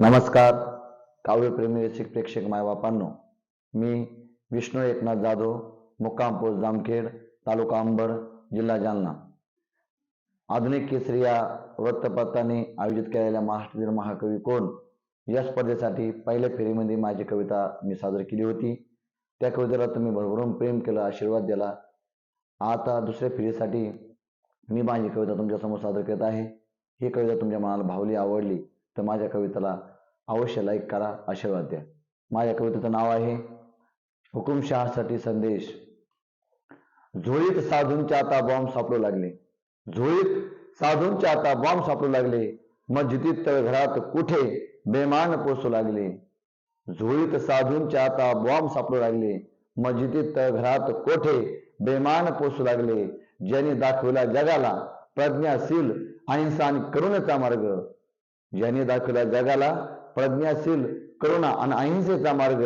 नमस्कार काव्यप्रेमी रसिक प्रेक्षक मायबापांनो मी विष्णू एकनाथ जाधव मुक्काम पोस्ट जामखेड तालुका अंबड जिल्हा जालना. आधुनिक केसरी या वृत्तपत्राने आयोजित केलेल्या महाराष्ट्रातील महाकवी कोण? या स्पर्धेसाठी पहिल्या फेरीमध्ये माझी कविता मी सादर केली होती. त्या कवितेला तुम्ही भरभरून प्रेम केलं आशीर्वाद दिला. आता दुसऱ्या फेरीसाठी मी माझी कविता तुमच्यासमोर सादर करत आहे. ही कविता तुमच्या मनाला भावली आवडली तर माझ्या कवितेला अवश्य लाईक करा आशीर्वाद द्या. माझ्या कवितेचं नाव आहे हुकुमशहासाठी संदेश. झोळीत साधूंच्या आता बॉम्ब सापडू लागले. झोळीत साधूंच्या आता बॉम्ब सापडू लागले. मस्जिदीत तळघरात कुठे बेमान पोसू लागले? झोळीत साधूंच्या आता बॉम्ब सापडू लागले. मस्जिदीत तळघरात कोठे बेमान पोसू लागले? ज्यांनी दाखवला जगाला प्रज्ञाशील अहिंसा आणि करुणेचा मार्ग. ज्यांनी दाखवला जगाला प्रज्ञाशील करुणा आणि अहिंसेचा मार्ग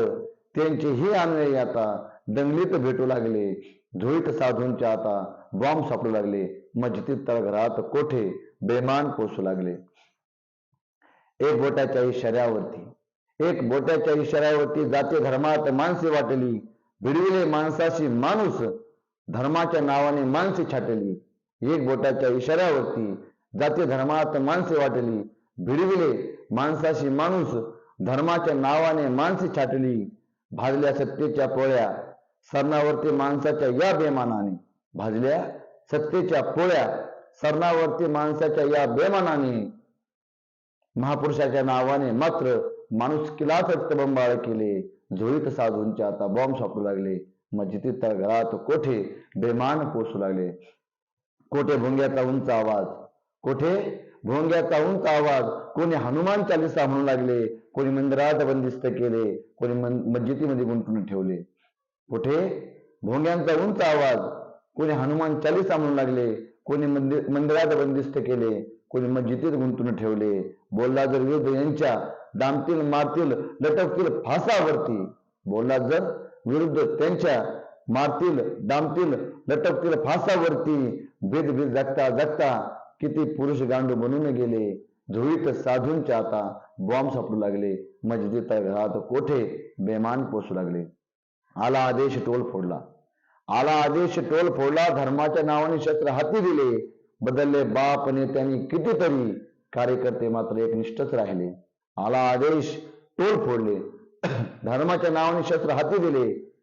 त्यांचे हे अन्वयी आता दंगलीत भेटू लागले. धुळीत साधूंच्या आता बॉम्ब सापडू लागले. मस्जिदीत तळघरात कोठे बेमान पोसू लागले. एक बोटाच्या इशाऱ्यावरती एक बोटाच्या इशाऱ्यावरती जाते धर्मात माणसे वाटली. भिडविले माणसाशी माणूस धर्माच्या नावाने माणसे छाटली. एक बोटाच्या इशाऱ्यावरती जाते धर्मात माणसे वाटली. भिडविले. माणसाशी माणूस धर्माच्या नावाने माणसे छाटली. भाजल्या सत्तेच्या पोळ्या. सरणावरती माणसाच्या या बेमानाने. भाजल्या सत्तेच्या पोळ्या. सरणावरती माणसाच्या या बेमानाने. महापुरुषाच्या नावाने मात्र माणुसकीलाच रक्तबंबाळ केले. झोळीत साधूंचे आता बॉम्ब सापडू लागले. मस्जिदीत तळघरात कोठे बेमान पोसू लागले. कोठे भोंग्याचा उंच आवाज. कोठे भोंग्याचा उंच आवाज कोणी हनुमान चालीसा म्हणू लागले कोणी मंदिरात बंदिस्त केले कोणी मस्जिदीमध्ये गुंतून ठेवले. कुठे? भोंग्यांचा उंच आवाज कोणी हनुमान चालीसा म्हणू लागले कोणी मंदिर मंदिरात बंदिस्त केले कोणी मस्जिदीत गुंतून ठेवले. बोलला जर विरुद्ध यांच्या दामतील मारतील लटकतील फासावरती. बोलला जर विरुद्ध त्यांच्या मारतील दामतील लटकतील फासावरती. भेद भेद जगता जगता किती पुरुष गांडू बनून गेले. धुळीत साधूंच्या आता बॉम्ब सापडू लागले. मस्जिदीत घरात कोठे बेमान पोसू लागले. आला आदेश टोल फोडला. आला आदेश टोल फोडला धर्माच्या नावाने शस्त्र हाती दिले. बदलले बाप नेत्यांनी कितीतरी कार्यकर्ते मात्र एकनिष्ठच राहिले. आला आदेश टोल फोडले. धर्माच्या नावाने शस्त्र हाती दिले.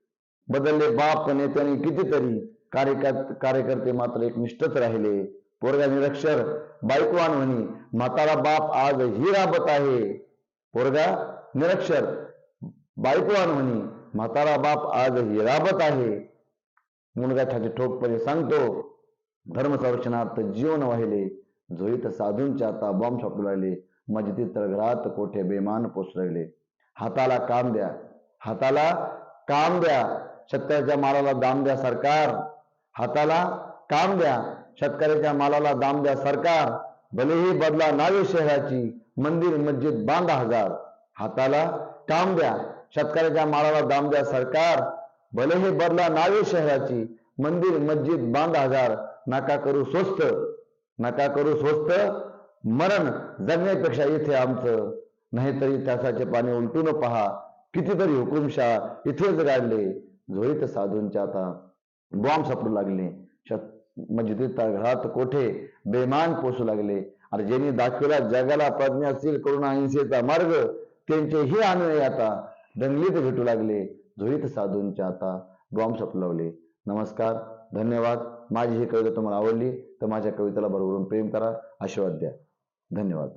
बदलले बाप नेत्यांनी कितीतरी कार्यकर्ते कार्यकर्ते मात्र एकनिष्ठच राहिले. पोरगा निरक्षर बायकोवान म्हणी म्हातारा बाप आज ही राबत आहे. पोरगा निरक्षर बायकोवान म्हणी म्हातारा बाप आज ही राबत आहे. मुलगा छाती ठोकपणे सांगतो धर्म संरक्षणार्थ जीवन वाहिले झोईत साधूंच्या आता बॉम्ब सापडू लागले मस्जिदीत घरात कोठे बेमान पोचू लागले. हाताला काम द्या हाताला काम द्या शेतकऱ्याच्या मालाला दाम द्या सरकार. हाताला काम द्या. शेतकऱ्याच्या मालाला दाम द्या. सरकार भलेही बदला नावे शहराची मंदिर मस्जिद बांधा हजार. हाताला काम द्या. शेतकऱ्याच्या मालाला दाम द्या. सरकार भलेही बदला नावे शहराची मंदिर मस्जिद बांधा हजार. नका करू स्वस्त. नका करू स्वस्त. मरण जगण्यापेक्षा इथे आमचं. नाहीतरी त्यासाचे पाणी उलटून पहा. कितीतरी हुकुमशाह इथेच गाडले. झोळीत साधूंच्या आता. बॉम्ब सापडू लागले. म्हणजे मस्जिदीत घरात कोठे बेमान पोसू लागले. आणि ज्यांनी दाखवला जगाला असतील करुणा अहिंसेचा मार्ग त्यांचेही आनंद आता. दंगलीत भेटू लागले झुईत साधूंच्या आता बॉम्ब सपलवले नमस्कार धन्यवाद. माझी ही कविता तुम्हाला आवडली तर माझ्या कवितेला बरोबरून प्रेम करा आशीर्वाद द्या. धन्यवाद.